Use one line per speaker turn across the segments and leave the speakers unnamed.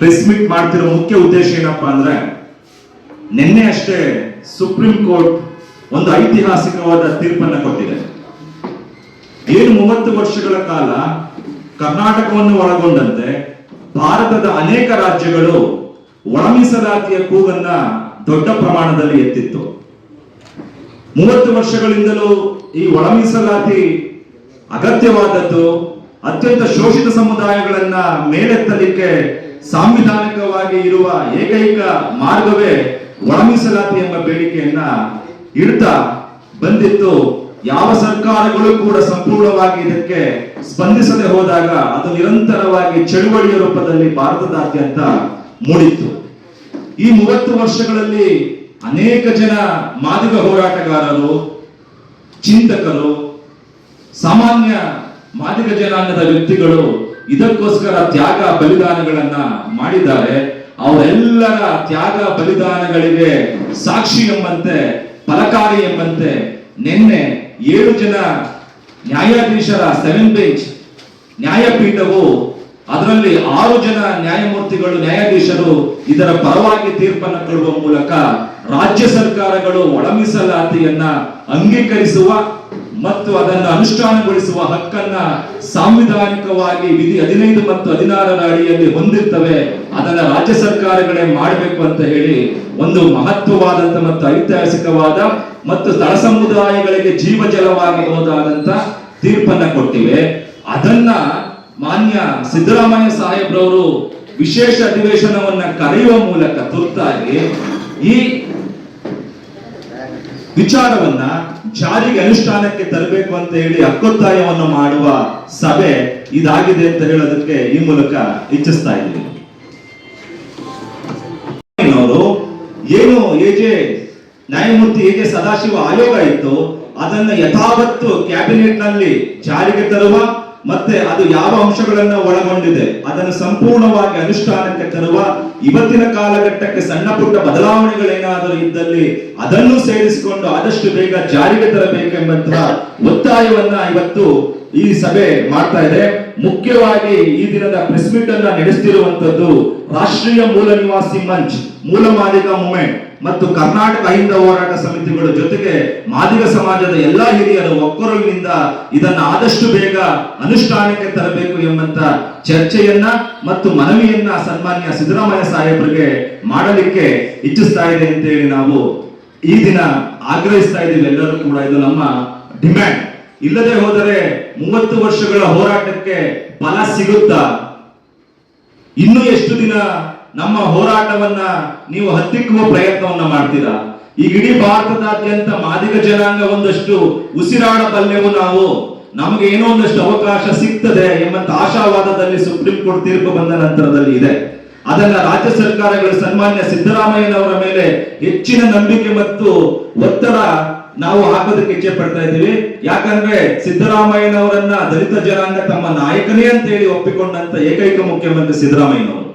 Press meet ಮಾಡ್ತಿರೋ ಮುಖ್ಯ ಉದ್ದೇಶ ಏನಪ್ಪಾ ಅಂದ್ರೆ, ನಿನ್ನೆ ಅಷ್ಟೇ ಸುಪ್ರೀಂ ಕೋರ್ಟ್ ಒಂದು ಐತಿಹಾಸಿಕವಾದ ತೀರ್ಪನ್ನ ಕೊಟ್ಟಿದೆ. ಏನು ಮೂವತ್ತು ವರ್ಷಗಳ ಕಾಲ ಕರ್ನಾಟಕವನ್ನು ಒಳಗೊಂಡಂತೆ ಭಾರತದ ಅನೇಕ ರಾಜ್ಯಗಳು ಒಳಮೀಸಲಾತಿಯ ಕೂಗನ್ನ ದೊಡ್ಡ ಪ್ರಮಾಣದಲ್ಲಿ ಎತ್ತಿತ್ತು. ಮೂವತ್ತು ವರ್ಷಗಳಿಂದಲೂ ಈ ಒಳಮೀಸಲಾತಿ ಅಗತ್ಯವಾದದ್ದು, ಅತ್ಯಂತ ಶೋಷಿತ ಸಮುದಾಯಗಳನ್ನ ಮೇಲೆತ್ತಲಿಕ್ಕೆ ಸಾಂವಿಧಾನಿಕವಾಗಿ ಇರುವ ಏಕೈಕ ಮಾರ್ಗವೇ ಒಳಮೀಸಲಾತಿ ಎಂಬ ಬೇಡಿಕೆಯನ್ನ ಇಡ್ತಾ ಬಂದಿತ್ತು. ಯಾವ ಸರ್ಕಾರಗಳು ಕೂಡ ಸಂಪೂರ್ಣವಾಗಿ ಇದಕ್ಕೆ ಸ್ಪಂದಿಸದೆ ಹೋದಾಗ ಅದು ನಿರಂತರವಾಗಿ ಚಳುವಳಿಯ ರೂಪದಲ್ಲಿ ಭಾರತದಾದ್ಯಂತ ಮೂಡಿತ್ತು. ಈ ಮೂವತ್ತು ವರ್ಷಗಳಲ್ಲಿ ಅನೇಕ ಜನ ಮಾದಿಗ ಹೋರಾಟಗಾರರು, ಚಿಂತಕರು, ಸಾಮಾನ್ಯ ಮಾದಿಗ ಜನಾಂಗದ ವ್ಯಕ್ತಿಗಳು ಇದಕ್ಕೋಸ್ಕರ ತ್ಯಾಗ ಬಲಿದಾನಗಳನ್ನ ಮಾಡಿದ್ದಾರೆ. ಅವರೆಲ್ಲರ ತ್ಯಾಗ ಬಲಿದಾನಗಳಿಗೆ ಸಾಕ್ಷಿ ಎಂಬಂತೆ, ಫಲಕಾರಿ ಎಂಬಂತೆ ನಿನ್ನೆ ಏಳು ಜನ ನ್ಯಾಯಾಧೀಶರ ಸೆವೆನ್ ಬೆಂಚ್ ನ್ಯಾಯಪೀಠವು ಅದರಲ್ಲಿ ಆರು ಜನ ನ್ಯಾಯಮೂರ್ತಿಗಳು, ನ್ಯಾಯಾಧೀಶರು ಇದರ ಪರವಾಗಿ ತೀರ್ಪನ್ನು ಕೊಡುವ ಮೂಲಕ ರಾಜ್ಯ ಸರ್ಕಾರಗಳು ಒಳ ಮೀಸಲಾತಿಯನ್ನ ಅಂಗೀಕರಿಸುವ ಮತ್ತು ಅದನ್ನು ಅನುಷ್ಠಾನಗೊಳಿಸುವ ಹಕ್ಕನ್ನ ಸಾಂವಿಧಾನಿಕವಾಗಿ ವಿಧಿ ಹದಿನೈದು ಮತ್ತು ಹದಿನಾರರ ಅಡಿಯಲ್ಲಿ ಹೊಂದಿರ್ತವೆ, ಅದನ್ನ ರಾಜ್ಯ ಸರ್ಕಾರಗಳೇ ಮಾಡಬೇಕು ಅಂತ ಹೇಳಿ ಒಂದು ಮಹತ್ವವಾದಂತ ಮತ್ತು ಐತಿಹಾಸಿಕವಾದ ಮತ್ತು ತಳ ಸಮುದಾಯಗಳಿಗೆ ಜೀವ ಜಲವಾಗಬಹುದಾದಂತ ತೀರ್ಪನ್ನ ಕೊಟ್ಟಿವೆ. ಅದನ್ನ ಮಾನ್ಯ ಸಿದ್ದರಾಮಯ್ಯ ಸಾಹೇಬ್ರವರು ವಿಶೇಷ ಅಧಿವೇಶನವನ್ನ ಕರೆಯುವ ಮೂಲಕ ತುರ್ತಾಗಿ ಈ ವಿಚಾರವನ್ನ ಜಾರಿಗೆ ಅನುಷ್ಠಾನಕ್ಕೆ ತರಬೇಕು ಅಂತ ಹೇಳಿ ಹಕ್ಕೊತ್ತಾಯವನ್ನು ಮಾಡುವ ಸಭೆ ಇದಾಗಿದೆ ಅಂತ ಹೇಳೋದಕ್ಕೆ ಈ ಮೂಲಕ ಇಚ್ಛಿಸ್ತಾ ಇದ್ದೀನಿ. ಏನು ಎಜೆ ನ್ಯಾಯಮೂರ್ತಿ ಎಜೆ ಸದಾಶಿವ ಆಯೋಗ ಇತ್ತು, ಅದನ್ನ ಯಥಾವತ್ತು ಕ್ಯಾಬಿನೆಟ್ನಲ್ಲಿ ಜಾರಿಗೆ ತರುವ ಮತ್ತೆ ಅದು ಯಾವ ಅಂಶಗಳನ್ನ ಒಳಗೊಂಡಿದೆ, ಅದನ್ನು ಸಂಪೂರ್ಣವಾಗಿ ಅನುಷ್ಠಾನಕ್ಕೆ ತರುವ ಇವತ್ತಿನ ಕಾಲಘಟ್ಟಕ್ಕೆ ಸಣ್ಣ ಪುಟ್ಟ ಬದಲಾವಣೆಗಳೇನಾದರೂ ಇದ್ದಲ್ಲಿ ಅದನ್ನು ಸೇರಿಸಿಕೊಂಡು ಆದಷ್ಟು ಬೇಗ ಜಾರಿಗೆ ತರಬೇಕೆಂಬಂತಹ ಒತ್ತಾಯವನ್ನ ಇವತ್ತು ಈ ಸಭೆ ಮಾಡ್ತಾ ಇದೆ. ಮುಖ್ಯವಾಗಿ ಈ ದಿನದ ಪ್ರೆಸ್ ಮೀಟ್ ಅನ್ನ ನಡೆಸ್ತಿರುವಂತದ್ದು ರಾಷ್ಟ್ರೀಯ ಮೂಲ ನಿವಾಸಿ ಮಂಚ್, ಮೂಲ ಮಾದಿಗ ಮೂಮೆಂಟ್ ಮತ್ತು ಕರ್ನಾಟಕ ಅಹಿಂದ ಹೋರಾಟ ಸಮಿತಿಗಳ ಜೊತೆಗೆ ಮಾದಿಗ ಸಮಾಜದ ಎಲ್ಲಾ ಹಿರಿಯರು ಒಕ್ಕರುವಿನಿಂದ ಇದನ್ನ ಆದಷ್ಟು ಬೇಗ ಅನುಷ್ಠಾನಕ್ಕೆ ತರಬೇಕು ಎಂಬಂತ ಚರ್ಚೆಯನ್ನ ಮತ್ತು ಮನವಿಯನ್ನ ಸನ್ಮಾನ್ಯ ಸಿದ್ದರಾಮಯ್ಯ ಸಾಹೇಬರಿಗೆ ಮಾಡಲಿಕ್ಕೆ ಇಚ್ಛಿಸ್ತಾ ಇದೆ ಅಂತ ಹೇಳಿ ನಾವು ಈ ದಿನ ಆಗ್ರಹಿಸ್ತಾ ಇದ್ದೀವಿ ಎಲ್ಲರೂ ಕೂಡ. ಇದು ನಮ್ಮ ಡಿಮ್ಯಾಂಡ್ ಇಲ್ಲದೆ ಹೋದರೆ ಮೂವತ್ತು ವರ್ಷಗಳ ಹೋರಾಟಕ್ಕೆ ಫಲ ಸಿಗುತ್ತಾ? ಇನ್ನು ಎಷ್ಟು ದಿನ ನಮ್ಮ ಹೋರಾಟವನ್ನ ನೀವು ಹತ್ತಿಕ್ಕುವ ಪ್ರಯತ್ನವನ್ನ ಮಾಡ್ತೀರಾ? ಈಗ ಇಡೀ ಭಾರತದಾದ್ಯಂತ ಮಾದಿಗ ಜನಾಂಗ ಒಂದಷ್ಟು ಉಸಿರಾಡಬಲ್ಲೆವು ನಾವು, ನಮಗೆ ಏನೋ ಒಂದಷ್ಟು ಅವಕಾಶ ಸಿಗ್ತದೆ ಎಂಬಂತ ಆಶಾವಾದದಲ್ಲಿ ಸುಪ್ರೀಂ ಕೋರ್ಟ್ ತೀರ್ಪು ಬಂದ ನಂತರದಲ್ಲಿ ಇದೆ. ಅದನ್ನ ರಾಜ್ಯ ಸರ್ಕಾರಗಳು ಸನ್ಮಾನ್ಯ ಸಿದ್ದರಾಮಯ್ಯನವರ ಮೇಲೆ ಹೆಚ್ಚಿನ ನಂಬಿಕೆ ಮತ್ತು ಒತ್ತಡ ನಾವು ಹಾಕೋದಕ್ಕೆ ಇಚ್ಛೆ ಪಡ್ತಾ ಇದ್ದೀವಿ. ಯಾಕಂದ್ರೆ ಸಿದ್ದರಾಮಯ್ಯನವರನ್ನ ದಲಿತ ಜನಾಂಗ ತಮ್ಮ ನಾಯಕನೇ ಅಂತ ಹೇಳಿ ಒಪ್ಪಿಕೊಂಡಂತ ಏಕೈಕ ಮುಖ್ಯಮಂತ್ರಿ ಸಿದ್ದರಾಮಯ್ಯನವರು.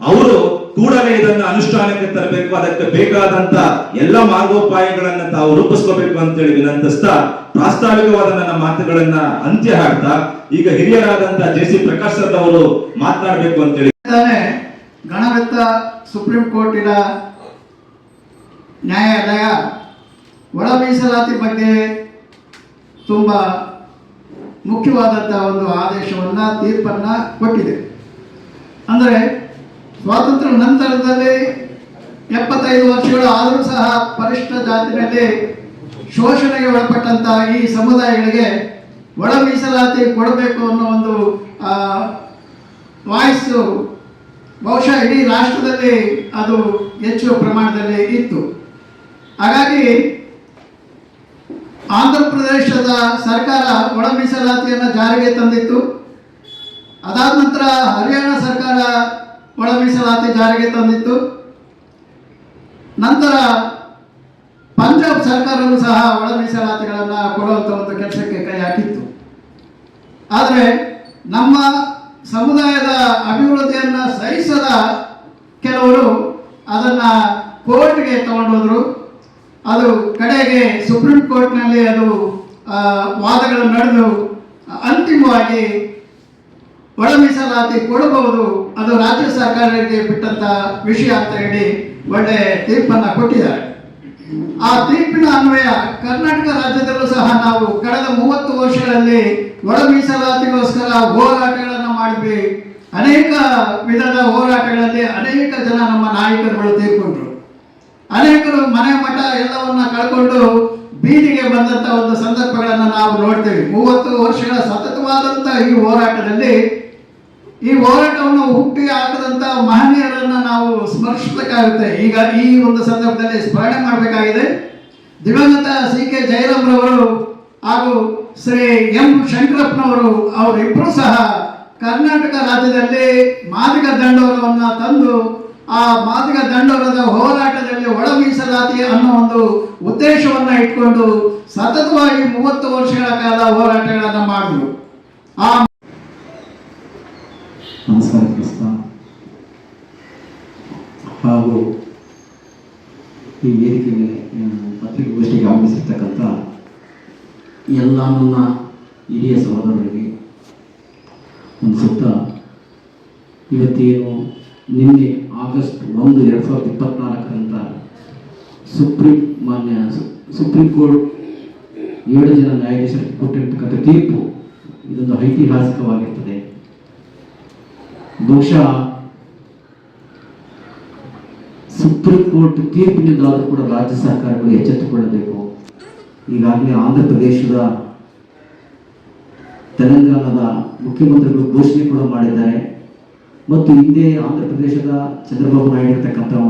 ಅವರು ಕೂಡಲೇ ಇದನ್ನ ಅನುಷ್ಠಾನಕ್ಕೆ ತರಬೇಕು, ಅದಕ್ಕೆ ಬೇಕಾದಂತ ಎಲ್ಲ ಮಾರ್ಗೋಪಾಯಗಳನ್ನ ತಾವು ರೂಪಿಸ್ಕೋಬೇಕು ಅಂತ ಹೇಳಿ ವಿನಂತಿಸ್ತಾ ಪ್ರಾಸ್ತಾವಿಕವಾದ ನನ್ನ ಮಾತುಗಳನ್ನ ಅಂತ್ಯ ಹಾಕ್ತಾ ಈಗ ಹಿರಿಯರಾದಂತ ಜೆ ಸಿ ಪ್ರಕಾಶ್ ಸರ್ ಅವರು ಮಾತನಾಡಬೇಕು ಅಂತ ಹೇಳಿ
ತಾನೆ ಗಣರತ್ತ ಸುಪ್ರೀಂ ಕೋರ್ಟಿನ ನ್ಯಾಯಾಲಯ ಒಳ ಮೀಸಲಾತಿ ಬಗ್ಗೆ ತುಂಬ ಮುಖ್ಯವಾದಂಥ ಒಂದು ಆದೇಶವನ್ನು, ತೀರ್ಪನ್ನು ಕೊಟ್ಟಿದೆ. ಅಂದರೆ ಸ್ವಾತಂತ್ರ್ಯ ನಂತರದಲ್ಲಿ ಎಪ್ಪತ್ತೈದು ವರ್ಷಗಳು ಆದರೂ ಸಹ ಪರಿಷ್ಠ ಜಾತಿನಲ್ಲಿ ಶೋಷಣೆಗೆ ಒಳಪಟ್ಟಂತಹ ಈ ಸಮುದಾಯಗಳಿಗೆ ಒಳ ಮೀಸಲಾತಿ ಕೊಡಬೇಕು ಅನ್ನೋ ಒಂದು ವಾಯ್ಸು ಬಹುಶಃ ಇಡೀ ರಾಷ್ಟ್ರದಲ್ಲಿ ಅದು ಹೆಚ್ಚು ಪ್ರಮಾಣದಲ್ಲಿ ಇತ್ತು. ಹಾಗಾಗಿ ಆಂಧ್ರ ಪ್ರದೇಶದ ಸರ್ಕಾರ ಒಳ ಮೀಸಲಾತಿಯನ್ನು ಜಾರಿಗೆ ತಂದಿತ್ತು. ಅದಾದ ನಂತರ ಹರಿಯಾಣ ಸರ್ಕಾರ ಒಳ ಮೀಸಲಾತಿ ಜಾರಿಗೆ ತಂದಿತ್ತು. ನಂತರ ಪಂಜಾಬ್ ಸರ್ಕಾರವೂ ಸಹ ಒಳ ಮೀಸಲಾತಿಗಳನ್ನು ಕೊಡುವಂಥ ಒಂದು ಕೆಲಸಕ್ಕೆ ಕೈ ಹಾಕಿತ್ತು. ಆದರೆ ನಮ್ಮ ಸಮುದಾಯದ ಅಭಿವೃದ್ಧಿಯನ್ನು ಸಹಿಸದ ಕೆಲವರು ಅದನ್ನು ಕೋರ್ಟ್ಗೆ ತಗೊಂಡೋದ್ರು. ಅದು ಕಡೆಗೆ ಸುಪ್ರೀಂ ಕೋರ್ಟ್ನಲ್ಲಿ ಅದು ವಾದಗಳು ನಡೆದು ಅಂತಿಮವಾಗಿ ಒಳ ಮೀಸಲಾತಿ ಕೊಡಬಹುದು. ಅದು ರಾಜ್ಯ ಸರ್ಕಾರಕ್ಕೆ ಬಿಟ್ಟಂತ ವಿಷಯ ಅಂತ ಹೇಳಿ ಒಳ್ಳೆ ತೀರ್ಪನ್ನ ಕೊಟ್ಟಿದ್ದಾರೆ. ಆ ತೀರ್ಪಿನ ಅನ್ವಯ ಕರ್ನಾಟಕ ರಾಜ್ಯದಲ್ಲೂ ಸಹ ನಾವು ಕಳೆದ ಮೂವತ್ತು ವರ್ಷಗಳಲ್ಲಿ ಒಳ ಮೀಸಲಾತಿಗೋಸ್ಕರ ಹೋರಾಟಗಳನ್ನು ಮಾಡಿದ್ವಿ. ಅನೇಕ ವಿಧದ ಹೋರಾಟಗಳಲ್ಲಿ ಅನೇಕ ಜನ ನಮ್ಮ ನಾಯಕರುಗಳು ತೀರ್ಕೊಂಡ್ರು. ಅನೇಕರು ಮನೆ ಮಠ ಎಲ್ಲವನ್ನ ಕಳ್ಕೊಂಡು ಬೀದಿಗೆ ಬಂದಂತ ಒಂದು ಸಂದರ್ಭಗಳನ್ನು ನಾವು ನೋಡ್ತೇವೆ. ಮೂವತ್ತು ವರ್ಷಗಳ ಸತತವಾದಂತ ಈ ಹೋರಾಟದಲ್ಲಿ ಈ ಹೋರಾಟವನ್ನು ಹುಟ್ಟಿ ಹಾಕದಂತ ಮಹನೀಯರನ್ನ ನಾವು ಸ್ಮರಿಸಬೇಕಾಗುತ್ತೆ. ಈಗ ಈ ಒಂದು ಸಂದರ್ಭದಲ್ಲಿ ಸ್ಮರಣೆ ಮಾಡಬೇಕಾಗಿದೆ. ದಿವಂಗತ ಸಿ ಕೆ ಜಯರಾಮ್ರವರು ಹಾಗೂ ಶ್ರೀ ಎಂ. ಶಂಕರಪ್ಪನವರು ಅವರಿಬ್ಬರು ಸಹ ಕರ್ನಾಟಕ ರಾಜ್ಯದಲ್ಲಿ ಮಾದಕ ದಂಡವರವನ್ನು ತಂದು ಆ ಮಾದಿಗ ದಂಡವರದ ಹೋರಾಟದಲ್ಲಿ ಒಳ ಮೀಸಲಾತಿ ಅನ್ನೋ ಒಂದು ಉದ್ದೇಶವನ್ನ ಇಟ್ಕೊಂಡು ಸತತವಾಗಿ ಮೂವತ್ತು ವರ್ಷಗಳ ಕಾಲ ಹೋರಾಟಗಳನ್ನ ಮಾಡಿದ್ರು. ಆ
ಹಾಗೂ ಈ ವೇದಿಕೆಗೆ ಪತ್ರಿಕಾಗೋಷ್ಠಿಗೆ ಆಗಮಿಸಿರ್ತಕ್ಕಂಥ ಎಲ್ಲ ನನ್ನ ಹಿರಿಯ ಸಹೋದರರಿಗೆ ಒಂದು ಸುತ್ತ ಇವತ್ತೇನು ನಿನ್ನೆ ಆಗಸ್ಟ್ ಒಂದು, ಎರಡು ಸಾವಿರದ ಇಪ್ಪತ್ನಾಲ್ಕರಿಂದ ಸುಪ್ರೀಂ ಮಾನ್ಯ ಸುಪ್ರೀಂ ಕೋರ್ಟ್ ಏಳು ಜನ ನ್ಯಾಯಾಧೀಶರಿಗೆ ಕೊಟ್ಟಿರ್ತಕ್ಕಂಥ ತೀರ್ಪು ಇದೊಂದು ಐತಿಹಾಸಿಕವಾಗಿರ್ತದೆ. ಬಹುಶಃ ಸುಪ್ರೀಂ ಕೋರ್ಟ್ ತೀರ್ಪಿನಿಂದಾದರೂ ಕೂಡ ರಾಜ್ಯ ಸರ್ಕಾರಗಳು ಎಚ್ಚೆತ್ತುಕೊಳ್ಳಬೇಕು. ಈಗಾಗಲೇ ಆಂಧ್ರ ಪ್ರದೇಶದ ತೆಲಂಗಾಣದ ಮುಖ್ಯಮಂತ್ರಿಗಳು ಘೋಷಣೆ ಕೂಡ ಮಾಡಿದ್ದಾರೆ. ಮತ್ತು ಹಿಂದೆ ಆಂಧ್ರ ಪ್ರದೇಶದ ಚಂದ್ರಬಾಬು ನಾಯ್ಡು ಇರ್ತಕ್ಕಂಥವ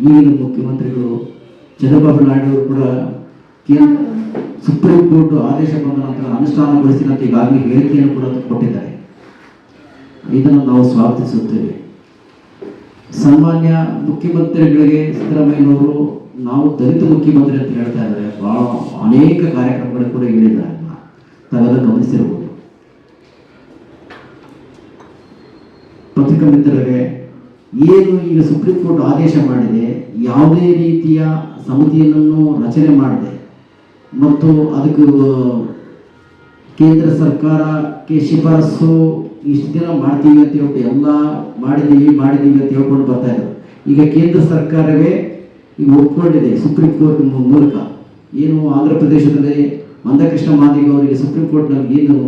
ಈಗಿನ ಮುಖ್ಯಮಂತ್ರಿಗಳು ಚಂದ್ರಬಾಬು ನಾಯ್ಡು ಅವರು ಕೂಡ ಕೇಂದ್ರ ಸುಪ್ರೀಂ ಕೋರ್ಟ್ ಆದೇಶ ಬಂದ ನಂತರ ಅನುಷ್ಠಾನಗೊಳಿಸಿದಂತೆ ಈಗಾಗಲೇ ಹೇಳಿಕೆಯನ್ನು ಕೂಡ ಕೊಟ್ಟಿದ್ದಾರೆ. ಇದನ್ನು ನಾವು ಸ್ವಾಗತಿಸುತ್ತೇವೆ. ಸಾಮಾನ್ಯ ಮುಖ್ಯಮಂತ್ರಿಗಳಿಗೆ ಸಿದ್ದರಾಮಯ್ಯನವರು, ನಾವು ದಲಿತ ಮುಖ್ಯಮಂತ್ರಿ ಅಂತ ಹೇಳ್ತಾ ಇದ್ದಾರೆ. ಬಹಳ ಅನೇಕ ಕಾರ್ಯಕ್ರಮಗಳು ಕೂಡ ಹೇಳಿದ್ದಾರೆ. ತಾವೆಲ್ಲ ಗಮನಿಸಿರಬಹುದು ಪತ್ರಿಕಾ ಏನು ಈಗ ಸುಪ್ರೀಂ ಕೋರ್ಟ್ ಆದೇಶ ಮಾಡಿದೆ, ಯಾವುದೇ ರೀತಿಯ ಸಮಿತಿಯನ್ನು ರಚನೆ ಮಾಡಿದೆ. ಮತ್ತು ಅದಕ್ಕೆ ಕೇಂದ್ರ ಸರ್ಕಾರಕ್ಕೆ ಶಿಫಾರಸು ಇಷ್ಟು ದಿನ ಮಾಡ್ತೀವಿ ಅಂತ ಹೇಳ್ಬಿಟ್ಟು ಎಲ್ಲ ಮಾಡಿದ್ದೀವಿ ಮಾಡಿದ್ದೀವಿ ಅಂತ ಹೇಳ್ಕೊಂಡು ಬರ್ತಾ ಇದ್ರು ಈಗ ಕೇಂದ್ರ ಸರ್ಕಾರವೇ ಈಗ ಒಪ್ಕೊಂಡಿದೆ ಸುಪ್ರೀಂ ಕೋರ್ಟ್ ಮೂಲಕ. ಏನು ಆಂಧ್ರ ಪ್ರದೇಶದಲ್ಲಿ ಮಂದಕೃಷ್ಣ ಮಾದಿಗ ಅವರಿಗೆ ಸುಪ್ರೀಂ ಕೋರ್ಟ್ನಲ್ಲಿ ಏನು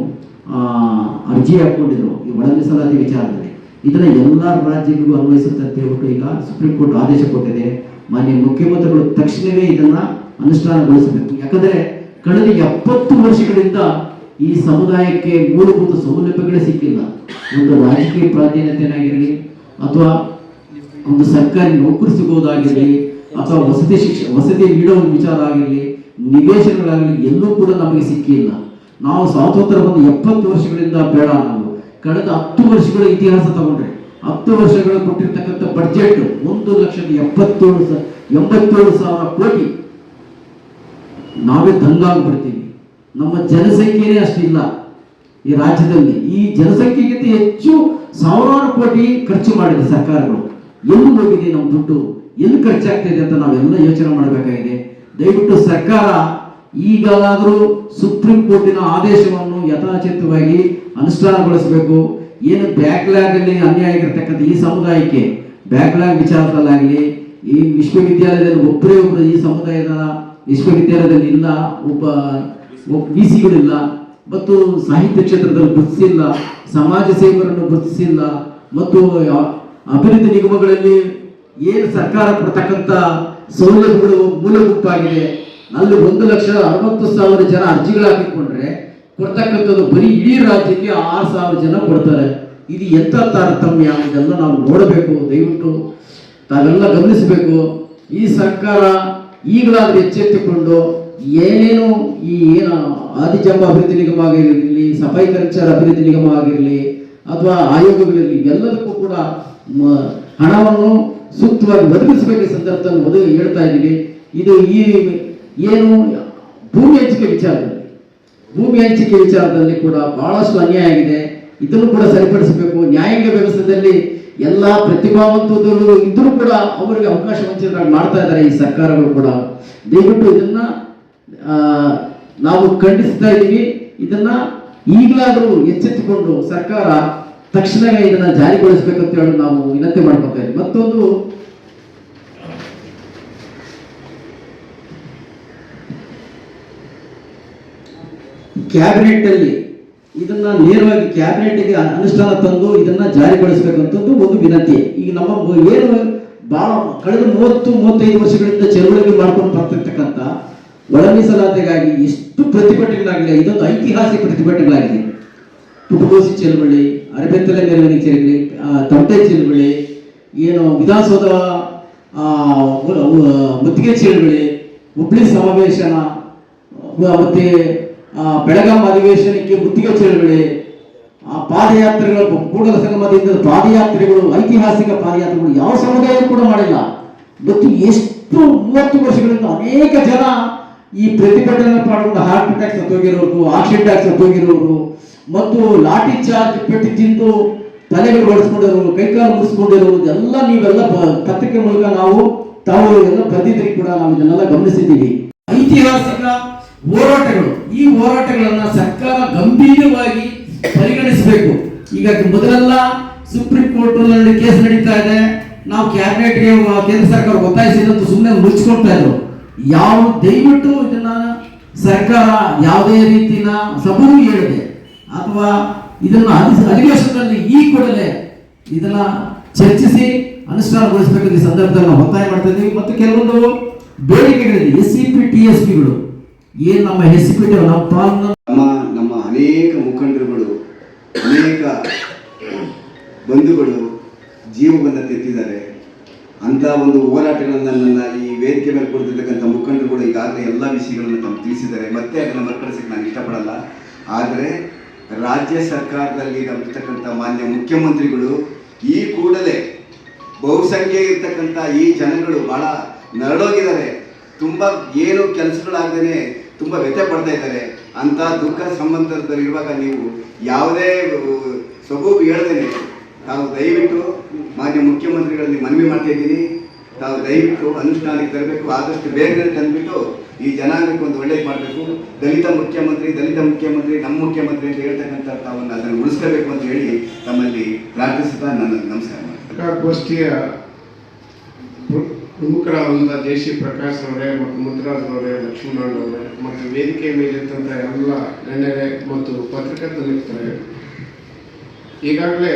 ಅರ್ಜಿ ಹಾಕೊಂಡಿದ್ರು ಈ ಸಲಹೆ ವಿಚಾರ ವಿಚಾರದಲ್ಲಿ. ಇದನ್ನ ಎಲ್ಲ ರಾಜ್ಯಗಳಿಗೂ ಅನ್ವಯಿಸುತ್ತೆ ಅಂತ ಹೇಳ್ಬಿಟ್ಟು ಈಗ ಸುಪ್ರೀಂ ಕೋರ್ಟ್ ಆದೇಶ ಕೊಟ್ಟಿದೆ. ಮಾನ್ಯ ಮುಖ್ಯಮಂತ್ರಿಗಳು ತಕ್ಷಣವೇ ಇದನ್ನ ಅನುಷ್ಠಾನಗೊಳಿಸಬೇಕು. ಯಾಕಂದ್ರೆ ಕಳೆದ ಎಪ್ಪತ್ತು ವರ್ಷಗಳಿಂದ ಈ ಸಮುದಾಯಕ್ಕೆ ಮೂಲಭೂತ ಸೌಲಭ್ಯಗಳೇ ಸಿಕ್ಕಿಲ್ಲ. ಒಂದು ರಾಜಕೀಯ ಪ್ರಾಧೀನತೆನಾಗಿರಲಿ ಅಥವಾ ಒಂದು ಸರ್ಕಾರಿ ನೌಕರಿ ಸಿಗೋದಾಗಿರಲಿ ಅಥವಾ ವಸತಿ ಶಿಕ್ಷ, ವಸತಿ ನೀಡೋ ಒಂದು ವಿಚಾರ ಆಗಿರಲಿ ನಿವೇಶನಗಳಾಗಲಿ ಎಲ್ಲೂ ಕೂಡ ನಮಗೆ ಸಿಕ್ಕಿಲ್ಲ. ನಾವು ಸ್ವಾತಂತ್ರ್ಯ ಬಂದು ಎಪ್ಪತ್ತು ವರ್ಷಗಳಿಂದ ಬೇಡ ನಾವು. ಕಳೆದ ಹತ್ತು ವರ್ಷಗಳ ಇತಿಹಾಸ ತಗೊಂಡ್ರೆ, ಹತ್ತು ವರ್ಷಗಳು ಕೊಟ್ಟಿರ್ತಕ್ಕಂಥ ಬಜೆಟ್ ಒಂದು ಲಕ್ಷದ ಎಪ್ಪತ್ತೇಳು ಎಂಬತ್ತೇಳು ಸಾವಿರ ಕೋಟಿ ನಾವೇ ದಂಗಾಗ್ಬಿಡ್ತೀವಿ. ನಮ್ಮ ಜನಸಂಖ್ಯೆನೇ ಅಷ್ಟಿಲ್ಲ ಈ ರಾಜ್ಯದಲ್ಲಿ. ಈ ಜನಸಂಖ್ಯೆಗಿಂತ ಹೆಚ್ಚು ಸಾವಿರಾರು ಕೋಟಿ ಖರ್ಚು ಮಾಡಿದೆ ಸರ್ಕಾರಗಳು. ಎಲ್ಲಿ ಹೋಗಿದೆ ನಮ್ಮ ದುಡ್ಡು? ಎಲ್ಲಿ ಖರ್ಚಾಗ್ತಿದೆ ಅಂತ ನಾವೆಲ್ಲ ಯೋಚನೆ ಮಾಡಬೇಕಾಗಿದೆ. ದಯವಿಟ್ಟು ಸರ್ಕಾರ ಈಗಲಾದರೂ ಸುಪ್ರೀಂ ಕೋರ್ಟಿನ ಆದೇಶವನ್ನು ಯಥಾಚಿತವಾಗಿ ಅನುಷ್ಠಾನಗೊಳಿಸಬೇಕು. ಏನು ಬ್ಯಾಕ್ಲಾಗ್ ಅಲ್ಲಿ ಅನ್ಯಾಯ ಆಗಿರ್ತಕ್ಕಂಥ ಈ ಸಮುದಾಯಕ್ಕೆ ಬ್ಯಾಕ್ಲಾಗ್ ವಿಚಾರದಲ್ಲಾಗಲಿ, ಈ ವಿಶ್ವವಿದ್ಯಾಲಯದಲ್ಲಿ ಒಬ್ಬರೇ ಒಬ್ಬರು ಈ ಸಮುದಾಯದ ವಿಶ್ವವಿದ್ಯಾಲಯದಲ್ಲಿ ಇಲ್ಲ, ಒಬ್ಬ ವಿ ಸಿಗಳಿಲ್ಲ ಮತ್ತು ಸಾಹಿತ್ಯ ಕ್ಷೇತ್ರದಲ್ಲಿ ಗುರುತಿಸಿಲ್ಲ, ಸಮಾಜ ಸೇವಕರನ್ನು ಗುರುತಿಸಿಲ್ಲ, ಮತ್ತು ಅಭಿವೃದ್ಧಿ ನಿಗಮಗಳಲ್ಲಿ ಏನು ಸರ್ಕಾರ ಕೊಡ್ತಕ್ಕಂಥ ಸೌಲಭ್ಯಗಳು ಮೂಲಭೂತವಾಗಿದೆ. ಅಲ್ಲಿ ಒಂದು ಲಕ್ಷ ಅರವತ್ತು ಸಾವಿರ ಜನ ಅರ್ಜಿಗಳು ಕೊಡ್ತಕ್ಕಂಥದ್ದು ಬರೀ ಇಡೀ ರಾಜ್ಯಕ್ಕೆ ಆರು ಸಾವಿರ ಜನ ಕೊಡ್ತಾರೆ. ಇದು ಎಂಥ ತಾರತಮ್ಯ ಇದೆಲ್ಲ ನಾವು ನೋಡಬೇಕು, ದಯವಿಟ್ಟು ತಾವೆಲ್ಲ ಗಮನಿಸಬೇಕು. ಈ ಸರ್ಕಾರ ಈಗಲಾದ್ರೂ ಎಚ್ಚೆತ್ತುಕೊಂಡು ಏನೇನು ಈ ಏನು ಆದಿಜಾಂಬ ಅಭಿವೃದ್ಧಿ ನಿಗಮ ಆಗಿರಲಿ, ಸಫಾಯಿ ಕರ್ಮಚಾರಿ ಅಭಿವೃದ್ಧಿ ನಿಗಮ ಆಗಿರಲಿ, ಅಥವಾ ಆಯೋಗಗಳಿರಲಿ ಎಲ್ಲದಕ್ಕೂ ಕೂಡ ಹಣವನ್ನು ಸೂಕ್ತವಾಗಿ ಒದಗಿಸಬೇಕು ಸಂದರ್ಭದಲ್ಲಿ ಹೇಳ್ತಾ ಇದ್ದೀವಿ ಇದು ಈ ಏನು ಭೂಮಿ ಹಂಚಿಕೆ ವಿಚಾರದಲ್ಲಿ ಭೂಮಿ ಹಂಚಿಕೆ ವಿಚಾರದಲ್ಲಿ ಕೂಡ ಬಹಳಷ್ಟು ಅನ್ಯಾಯ ಆಗಿದೆ. ಇದನ್ನು ಕೂಡ ಸರಿಪಡಿಸಬೇಕು. ನ್ಯಾಯಾಂಗ ವ್ಯವಸ್ಥೆಯಲ್ಲಿ ಎಲ್ಲ ಪ್ರತಿಭಾವಂತರು ಇದ್ರೂ ಕೂಡ ಅವರಿಗೆ ಅವಕಾಶ ವಂಚಿತರಾಗಿ ಮಾಡ್ತಾ ಇದ್ದಾರೆ ಈ ಸರ್ಕಾರಗಳು ಕೂಡ. ದಯವಿಟ್ಟು ಇದನ್ನ ನಾವು ಖಂಡಿಸ್ತಾ ಇದ್ದೀವಿ. ಇದನ್ನ ಈಗಲಾದರೂ ಎಚ್ಚೆತ್ತುಕೊಂಡು ಸರ್ಕಾರ ತಕ್ಷಣವೇ ಇದನ್ನ ಜಾರಿಗೊಳಿಸಬೇಕಂತ ಹೇಳಿ ನಾವು ವಿನಂತಿ ಮಾಡ್ಕೊತಾ ಇದ್ದೀವಿ. ಮತ್ತೊಂದು ಕ್ಯಾಬಿನೆಟ್ ಅಲ್ಲಿ ಇದನ್ನ ನೇರವಾಗಿ ಕ್ಯಾಬಿನೆಟ್ಗೆ ಅನುಷ್ಠಾನ ತಂದು ಇದನ್ನ ಜಾರಿಗೊಳಿಸಬೇಕಂತದ್ದು ಒಂದು ವಿನಂತಿ. ಈಗ ನಮ್ಮ ಏನು ಬಹಳ ಕಳೆದ ಮೂವತ್ತು, ಮೂವತ್ತೈದು ವರ್ಷಗಳಿಂದ ಚಳವಳಿ ಮಾಡ್ಕೊಂಡು ಬರ್ತಿರ್ತಕ್ಕಂಥ ಒಳ ಮೀಸಲಾತಿಗಾಗಿ ಎಷ್ಟು ಪ್ರತಿಭಟನೆಗಳಾಗಲಿ, ಇದೊಂದು ಐತಿಹಾಸಿಕ ಪ್ರತಿಭಟನೆಗಳಾಗಿದೆ. ಪುಟಗೋಸಿ ಚಳವಳಿ, ಅರಬೆತ್ತಲೆ ಮೆರವಣಿಗೆ ಚಳವಳಿ ತಂಟೆ ಚಳವಳಿ, ಏನು ವಿಧಾನಸೌಧ ಮುತ್ತಿಗೆ ಚಳವಳಿ, ಹುಬ್ಳಿ ಸಮಾವೇಶನ ಮತ್ತೆ ಬೆಳಗಾಂ ಅಧಿವೇಶನಕ್ಕೆ ಮುತ್ತಿಗೆ ಚಳವಳಿ ಆ ಪಾದಯಾತ್ರೆಗಳ ಕೂಡಲ ಸಂಗಮದಿಂದ ಪಾದಯಾತ್ರೆಗಳು, ಐತಿಹಾಸಿಕ ಪಾದಯಾತ್ರೆಗಳು ಯಾವ ಸಮುದಾಯ ಕೂಡ ಮಾಡಿಲ್ಲ. ಮತ್ತು ಎಷ್ಟು ಮೂವತ್ತು ವರ್ಷಗಳಿಂದ ಅನೇಕ ಜನ ಈ ಪ್ರತಿಭಟನೆ ಮಾಡಿಕೊಂಡು ಹಾರ್ಟ್ ಅಟ್ಯಾಕ್ ಸತ್ತೋಗಿರೋರು ಆಕ್ಸಿಡೆಂಟ್ ಅಟ್ಯಾಕ್ ಸತ್ತೋಗಿರೋರು, ಮತ್ತು ಲಾಠಿ ಚಾರ್ಜ್ ಪೆಟ್ಟು ತಿಂದು ತಲೆಗಳು ಹೊಡೆಸ್ಕೊಂಡಿರೋರು ಕೈಕಾಲು ಮುಗಿಸ್ಕೊಂಡಿರೋರು ಎಲ್ಲ ನೀವೆಲ್ಲ ಪತ್ರಿಕೆ ಮೂಲಕ ನಾವು ತಾವು ಎಲ್ಲ ಬರೆದಿದ್ರಿ ಕೂಡ ನಾವು ಇದನ್ನೆಲ್ಲ ಗಮನಿಸಿದ್ದೀವಿ. ಐತಿಹಾಸಿಕ ಹೋರಾಟಗಳು. ಈ ಹೋರಾಟಗಳನ್ನ ಸರ್ಕಾರ ಗಂಭೀರವಾಗಿ ಪರಿಗಣಿಸಬೇಕು. ಈಗ ಮೊದಲೆಲ್ಲ ಸುಪ್ರೀಂ ಕೋರ್ಟ್ನಲ್ಲಿ ಕೇಸ್ ನಡೀತಾ ಇದೆ. ನಾವು ಕ್ಯಾಬಿನೆಟ್ಗೆ ಕೇಂದ್ರ ಸರ್ಕಾರ ಒತ್ತಾಯಿಸಿದಂತ ಸುಮ್ಮನೆ ಮುಚ್ಕೊಳ್ತಾ ಇದ್ರು. ಯಾವ ದಯವಿಟ್ಟು ಇದನ್ನ ಸರ್ಕಾರ ಯಾವುದೇ ರೀತಿನ ಸಬೂರು ಹೇಳಿದೆ ಅಥವಾ ಇದನ್ನ ಅಧಿ- ಅಧಿವೇಶನದಲ್ಲಿ ಈ ಕೂಡಲೇ ಇದನ್ನ ಚರ್ಚಿಸಿ ಅನುಷ್ಠಾನಗೊಳಿಸಬೇಕು ಈ ಸಂದರ್ಭದಲ್ಲಿ ನಾವು ಒತ್ತಾಯ ಮಾಡ್ತಾ ಇದ್ದೀವಿ. ಮತ್ತು ಕೆಲವೊಂದು ಬೇಡಿಕೆಗಳಿದೆ. S C P, T S ಪಿಗಳು ಏನ್ ನಮ್ಮ ಹೆಸರು ನಮ್ಮ
ನಮ್ಮ ನಮ್ಮ ಅನೇಕ ಮುಖಂಡರುಗಳು, ಅನೇಕ ಬಂಧುಗಳು ಜೀವವನ್ನು ತೆತ್ತಿದ್ದಾರೆ ಅಂತ ಒಂದು ಹೋರಾಟಗಳನ್ನು ಈ ವೇದಿಕೆ ಮೇಲೆ ಕೊಡ್ತಿರ್ತಕ್ಕಂಥ ಮುಖಂಡರುಗಳು ಈಗಾಗಲೇ ಎಲ್ಲ ವಿಷಯಗಳನ್ನು ತಮ್ಮ ತಿಳಿಸಿದ್ದಾರೆ. ಮತ್ತೆ ಅದನ್ನು ಮರುಕಳಿಸಕ್ಕೆ ನಾನು ಇಷ್ಟಪಡಲ್ಲ. ಆದರೆ ರಾಜ್ಯ ಸರ್ಕಾರದಲ್ಲಿ ನಮ್ಮಿರ್ತಕ್ಕಂಥ ಮಾನ್ಯ ಮುಖ್ಯಮಂತ್ರಿಗಳು ಈ ಕೂಡಲೇ ಬಹುಸಂಖ್ಯೆ ಇರ್ತಕ್ಕಂಥ ಈ ಜನಗಳು ಬಹಳ ನರಳೋಗಿದ್ದಾರೆ. ತುಂಬ ಏನು ಕೆಲಸಗಳಾಗದೇ ತುಂಬ ವ್ಯಥೆ ಪಡ್ತಾ ಇದ್ದಾರೆ. ಅಂತ ದುಃಖ ಸಂಬಂಧದಲ್ಲಿರುವಾಗ ನೀವು ಯಾವುದೇ ಸಬೂಬು ಹೇಳ್ದೇನೆ. ತಾವು ದಯವಿಟ್ಟು ಮಾನ್ಯ ಮುಖ್ಯಮಂತ್ರಿಗಳಲ್ಲಿ ಮನವಿ ಮಾಡ್ತಾ ಇದ್ದೀನಿ. ತಾವು ದಯವಿಟ್ಟು ಅನುಷ್ಠಾನಕ್ಕೆ ತರಬೇಕು. ಆದಷ್ಟು ಬೇಗನೆ ತಂದುಬಿಟ್ಟು ಈ ಜನಾಂಗಕ್ಕೆ ಒಂದು ಒಳ್ಳೇದು ಮಾಡಬೇಕು. ದಲಿತ ಮುಖ್ಯಮಂತ್ರಿ ದಲಿತ ಮುಖ್ಯಮಂತ್ರಿ, ನಮ್ಮ ಮುಖ್ಯಮಂತ್ರಿ ಅಂತ ಹೇಳ್ತಕ್ಕಂಥ ತಾವನ್ನು ಅದನ್ನು ಉಳಿಸ್ಕೋಬೇಕು ಅಂತ ಹೇಳಿ ತಮ್ಮಲ್ಲಿ ಪ್ರಾರ್ಥಿಸುತ್ತಾ ನನ್ನ ನಮಸ್ಕಾರ ಮಾಡ್ತೀನಿ.
ಪ್ರಮುಖರಾದಂಥ ಜಯಶ್ರೀ ಪ್ರಕಾಶ್ ಅವರೇ ಮತ್ತು ಮುತ್ತರಾಜ್ ಅವರೇ ಅವರೇ ಮತ್ತು ವೇದಿಕೆ ಮೇಲಿರ್ತಂಥ ಎಲ್ಲ ಗಣ್ಯರೇ ಮತ್ತು ಪತ್ರಿಕಾ ತನಿಖರೇ ಈಗಾಗಲೇ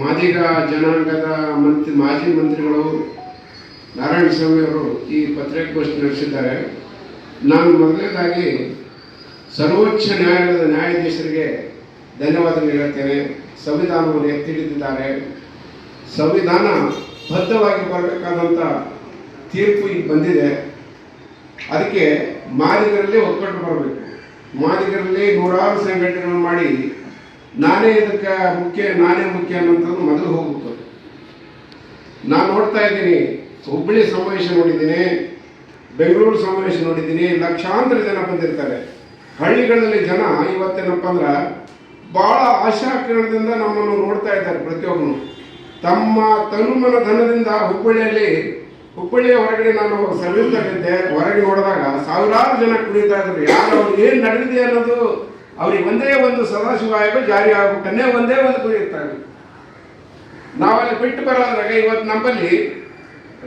ಮಾದಿಗ ಜನಾಂಗದ ಮಂತ್ರಿ, ಮಾಜಿ ಮಂತ್ರಿಗಳು ನಾರಾಯಣ ಸ್ವಾಮಿ ಅವರು ಈ ಪತ್ರಿಕಾಗೋಷ್ಠಿ ನಡೆಸಿದ್ದಾರೆ. ನಾನು ಮೊದಲನೇದಾಗಿ ಸರ್ವೋಚ್ಚ ನ್ಯಾಯಾಲಯದ ನ್ಯಾಯಾಧೀಶರಿಗೆ ಧನ್ಯವಾದಗಳು ಹೇಳ್ತೇನೆ. ಸಂವಿಧಾನವನ್ನು ಎತ್ತಿ ಹಿಡಿದಿದ್ದಾರೆ ಸಂವಿಧಾನ ಬದ್ಧವಾಗಿ ಬರಬೇಕಾದಂಥ ತೀರ್ಪು ಈಗ ಬಂದಿದೆ. ಅದಕ್ಕೆ ಮಾದಿಗರಲ್ಲೇ ಒಕ್ಕಟ್ಟು ಬರಬೇಕು. ಮಾದಿಗರಲ್ಲಿ ನೂರಾರು ಸಂಘಟನೆಗಳನ್ನು ಮಾಡಿ ನಾನೇ ಇದಕ್ಕೆ ಮುಖ್ಯ, ನಾನೇ ಮುಖ್ಯ ಅನ್ನೋಂಥದ್ದು ಮೊದಲು ಹೋಗುತ್ತೆ. ನಾನು ನೋಡ್ತಾ ಇದ್ದೀನಿ, ಹುಬ್ಬಳ್ಳಿ ಸಮಾವೇಶ ನೋಡಿದ್ದೀನಿ, ಬೆಂಗಳೂರು ಸಮಾವೇಶ ನೋಡಿದ್ದೀನಿ, ಲಕ್ಷಾಂತರ ಜನ ಬಂದಿರ್ತಾರೆ. ಹಳ್ಳಿಗಳಲ್ಲಿ ಜನ ಇವತ್ತೇನಪ್ಪ ಅಂದ್ರೆ ಭಾಳ ಆಶಾಕಿರಣದಿಂದ ನಮ್ಮನ್ನು ನೋಡ್ತಾ ಇದ್ದಾರೆ ಪ್ರತಿಯೊಬ್ಬನು. ತಮ್ಮ ತನುಮನ ಧನದಿಂದ ಹುಬ್ಬಳ್ಳಿಯಲ್ಲಿ, ಹುಬ್ಬಳ್ಳಿಯ ಹೊರಗಡೆ ನಾನು ಸರ್ವಿಸ್ದಲ್ಲಿದ್ದೆ ಹೊರಗೆ ನೋಡಿದಾಗ ಸಾವಿರಾರು ಜನ ಕುಡಿತಾ ಇದ್ರು. ಯಾರು ಅವ್ರಿಗೆ ಏನು ನಡೆದಿದೆ ಅನ್ನೋದು ಅವ್ರಿಗೆ ಒಂದೇ ಒಂದು ಸದಾಶಿವ ಆಯೋಗ ಜಾರಿ ಆಗ್ಬೇಕನ್ನೇ ಒಂದೇ ಒಂದು ಗುರಿ ಇರ್ತಾರೆ ನಾವಲ್ಲಿ ಬಿಟ್ಟು ಬರೋದ್ರಾಗ ಇವತ್ತು ನಮ್ಮಲ್ಲಿ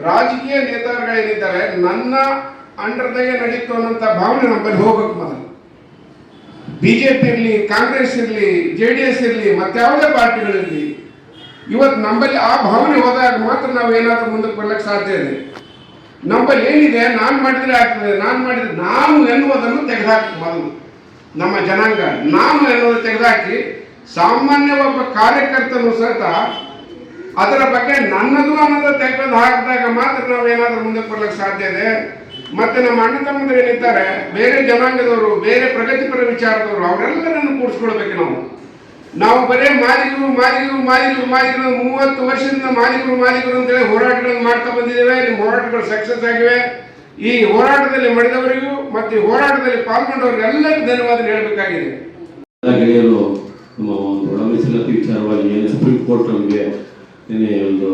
ರಾಜಕೀಯ ನೇತಾರಗಳೇನಿದ್ದಾರೆ, ನನ್ನ ಅಂಡರ್ದಾಗೆ ನಡೀತು ಅನ್ನೋಂಥ ಭಾವನೆ ನಮ್ಮಲ್ಲಿ ಹೋಗ್ಬೇಕು ಮೊದಲು. ಬಿಜೆಪಿ ಇರಲಿ, ಕಾಂಗ್ರೆಸ್ ಇರಲಿ, ಜೆ ಡಿ ಎಸ್ ಇರಲಿ ಮತ್ತಾವುದೇ ಪಾರ್ಟಿಗಳಿರಲಿ ಇವತ್ತು ನಮ್ಮಲ್ಲಿ ಆ ಭಾವನೆ ಹೋದಾಗ ಮಾತ್ರ ನಾವು ಏನಾದರೂ ಮುಂದಕ್ಕೆ ಬರ್ಲಿಕ್ಕೆ ಸಾಧ್ಯ ಇದೆ. ನಮ್ಮಲ್ಲಿ ಏನಿದೆ, ನಾನು ಮಾಡಿದರೆ ಆಗ್ತದೆ, ನಾನು ಮಾಡಿದರೆ ನಾನು ಎನ್ನುವುದನ್ನು ತೆಗೆದುಹಾಕಿ ಮೊದಲು. ನಮ್ಮ ಜನಾಂಗ, ನಾನು ಎನ್ನುವುದು ತೆಗೆದುಹಾಕಿ ಸಾಮಾನ್ಯ ಒಬ್ಬ ಕಾರ್ಯಕರ್ತನು ಸಹಿತ ಅದರ ಬಗ್ಗೆ ನನ್ನದು ಅನ್ನೋದು ತೆಗೆದು ಹಾಕಿದಾಗ ಮಾತ್ರ ನಾವು ಏನಾದರೂ ಮುಂದಕ್ಕೆ ಬರ್ಲಿಕ್ಕೆ ಸಾಧ್ಯ ಇದೆ. ಮತ್ತೆ ನಮ್ಮ ಅಣ್ಣ ತಮ್ಮಂದ್ರೆ ಏನಿದ್ದಾರೆ, ಬೇರೆ ಜನಾಂಗದವರು, ಬೇರೆ ಪ್ರಗತಿಪರ ವಿಚಾರದವರು, ಅವರೆಲ್ಲರನ್ನು ಕೂಡಿಸ್ಕೊಳ್ಬೇಕು ನಾವು. ನಾವು ಬರೇ ಮಾಲೀಕರು ಮಾಲೀಕರು ಮಾಲೀಕರು ಮಾಲೀಕರು ಮೂವತ್ತು ವರ್ಷದಿಂದ ಮಾಲೀಕರು ಮಾಲೀಕರು ಅಂತ ಅಂತೇಳಿ ಹೋರಾಟಗಳನ್ನು ಮಾಡ್ತಾ ಬಂದಿದ್ದೇವೆ. ನಿಮ್ಮ ಹೋರಾಟಗಳು ಸಕ್ಸಸ್ ಆಗಿವೆ. ಈ ಹೋರಾಟದಲ್ಲಿ ಮಡಿದವರಿಗೂ ಮತ್ತು ಈ ಹೋರಾಟದಲ್ಲಿ ಪಾಲ್ಗೊಂಡವರಿಗೆಲ್ಲರಿಗೂ ಧನ್ಯವಾದ ಹೇಳಬೇಕಾಗಿದೆ.
ಗೆಳೆಯರು, ನಮ್ಮ ಒಂದು ಸುಪ್ರೀಂ ಕೋರ್ಟ್ ನಮಗೆ ಒಂದು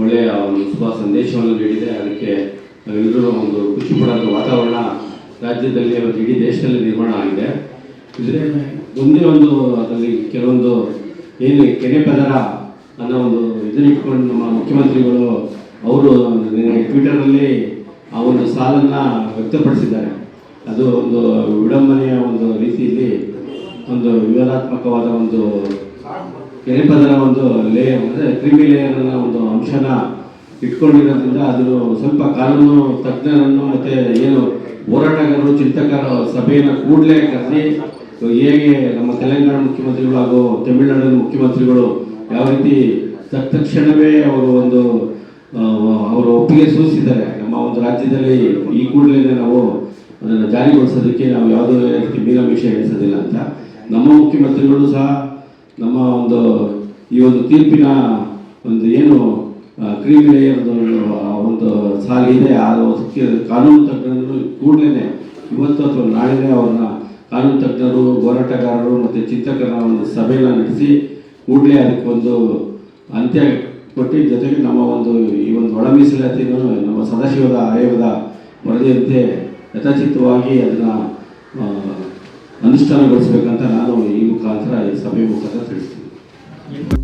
ಒಳ್ಳೆಯ ಒಂದು ಶುಭ ಸಂದೇಶವನ್ನು ನೀಡಿದೆ, ಅದಕ್ಕೆ ಎಲ್ಲರೂ ಒಂದು ಖುಷಿ ಪಡೋದು ವಾತಾವರಣ ರಾಜ್ಯದಲ್ಲಿ ಮತ್ತು ಇಡೀ ದೇಶದಲ್ಲಿ ನಿರ್ಮಾಣ ಆಗಿದೆ. ಇದ್ರೆ ಒಂದೇ ಒಂದು ಅದರಲ್ಲಿ ಕೆಲವೊಂದು ಏನು ಕೆರೆ ಪದರ ಅನ್ನೋ ಒಂದು ಇದನ್ನ ಇಟ್ಕೊಂಡು ನಮ್ಮ ಮುಖ್ಯಮಂತ್ರಿಗಳು ಅವರು ಟ್ವಿಟರಲ್ಲಿ ಆ ಒಂದು ಸಾಲನ್ನು ವ್ಯಕ್ತಪಡಿಸಿದ್ದಾರೆ. ಅದು ಒಂದು ವಿಡಂಬನೆಯ ಒಂದು ರೀತಿಯಲ್ಲಿ ಒಂದು ವಿವಾದಾತ್ಮಕವಾದ ಒಂದು ಕೆರೆ ಪದರ ಒಂದು ಲೇ, ಅಂದರೆ ಕ್ರಿಮಿ ಲೇಯರ್ ಅನ್ನೋ ಒಂದು ಅಂಶನ ಇಟ್ಕೊಂಡಿರೋದ್ರಿಂದ ಅದನ್ನು ಸ್ವಲ್ಪ ಕಾನೂನು ತಜ್ಞರನ್ನು ಮತ್ತು ಏನು ಹೋರಾಟಗಾರರು, ಚಿಂತಕರ ಸಭೆಯನ್ನು ಕೂಡಲೇ ಕರೆಸಿ ಹೇಗೆ ನಮ್ಮ ತೆಲಂಗಾಣ ಮುಖ್ಯಮಂತ್ರಿಗಳು ಹಾಗೂ ತಮಿಳುನಾಡಿನ ಮುಖ್ಯಮಂತ್ರಿಗಳು ಯಾವ ರೀತಿ ತಕ್ಷಣವೇ ಅವರು ಒಂದು ಅವರು ಒಪ್ಪಿಗೆ ಸೂಚಿಸಿದ್ದಾರೆ, ನಮ್ಮ ಒಂದು ರಾಜ್ಯದಲ್ಲಿ ಈ ಕೂಡಲೇ ನಾವು ಅದನ್ನು ಜಾರಿಗೊಳಿಸೋದಕ್ಕೆ ನಾವು ಯಾವುದೋ ರೀತಿ ಮೀನಾಮೀಷ ಎಣಿಸೋದಿಲ್ಲ ಅಂತ. ನಮ್ಮ ಮುಖ್ಯಮಂತ್ರಿಗಳು ಸಹ ನಮ್ಮ ಒಂದು, ಈ ಒಂದು ತೀರ್ಪಿನ ಒಂದು ಏನು ಕ್ರೀಮ್ ಲೇಯರ್ದು ಒಂದು ಸಾಲಿದೆ ಅದಕ್ಕೆ ಕಾನೂನು ತಜ್ಞರು ಕೂಡಲೇ ಇವತ್ತು ಅಥವಾ ನಾಳೆನೇ ಅವ್ರನ್ನ ಕಾನೂನು ತಜ್ಞರು, ಹೋರಾಟಗಾರರು ಮತ್ತು ಚಿಂತಕರ ಒಂದು ಸಭೆಯನ್ನು ನಡೆಸಿ ಕೂಡಲೇ ಅದಕ್ಕೆ ಒಂದು ಅಂತ್ಯ ಕೊಟ್ಟು ಜೊತೆಗೆ ನಮ್ಮ ಒಂದು ಈ ಒಂದು ಒಳ ಮೀಸಲಾತಿಯನ್ನು ನಮ್ಮ ಸದಾಶಿವದ ಆಯೋಗದ ವರದಿಯಂತೆ ಯಥಾಚಿತ್ತವಾಗಿ ಅದನ್ನು ಅನುಷ್ಠಾನಗೊಳಿಸಬೇಕಂತ ನಾನು ಈ ಮುಖಾಂತರ ಈ ಸಭೆ ಮುಖಾಂತರ ತಿಳಿಸ್ತೀನಿ.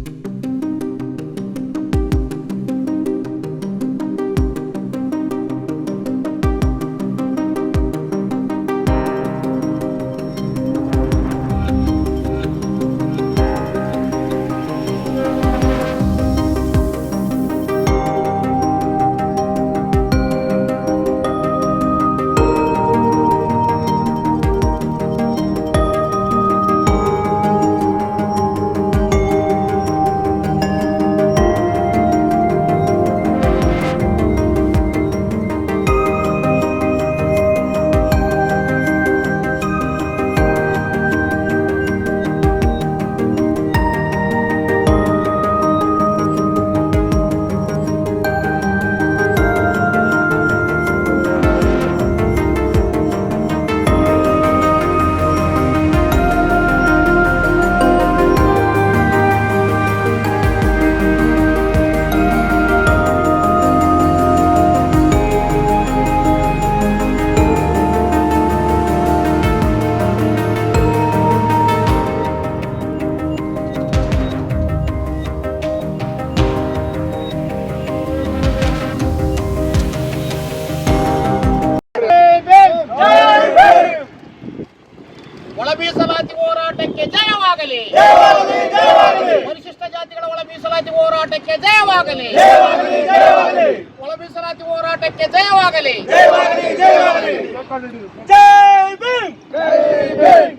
జై భీమ్ జై భీమ్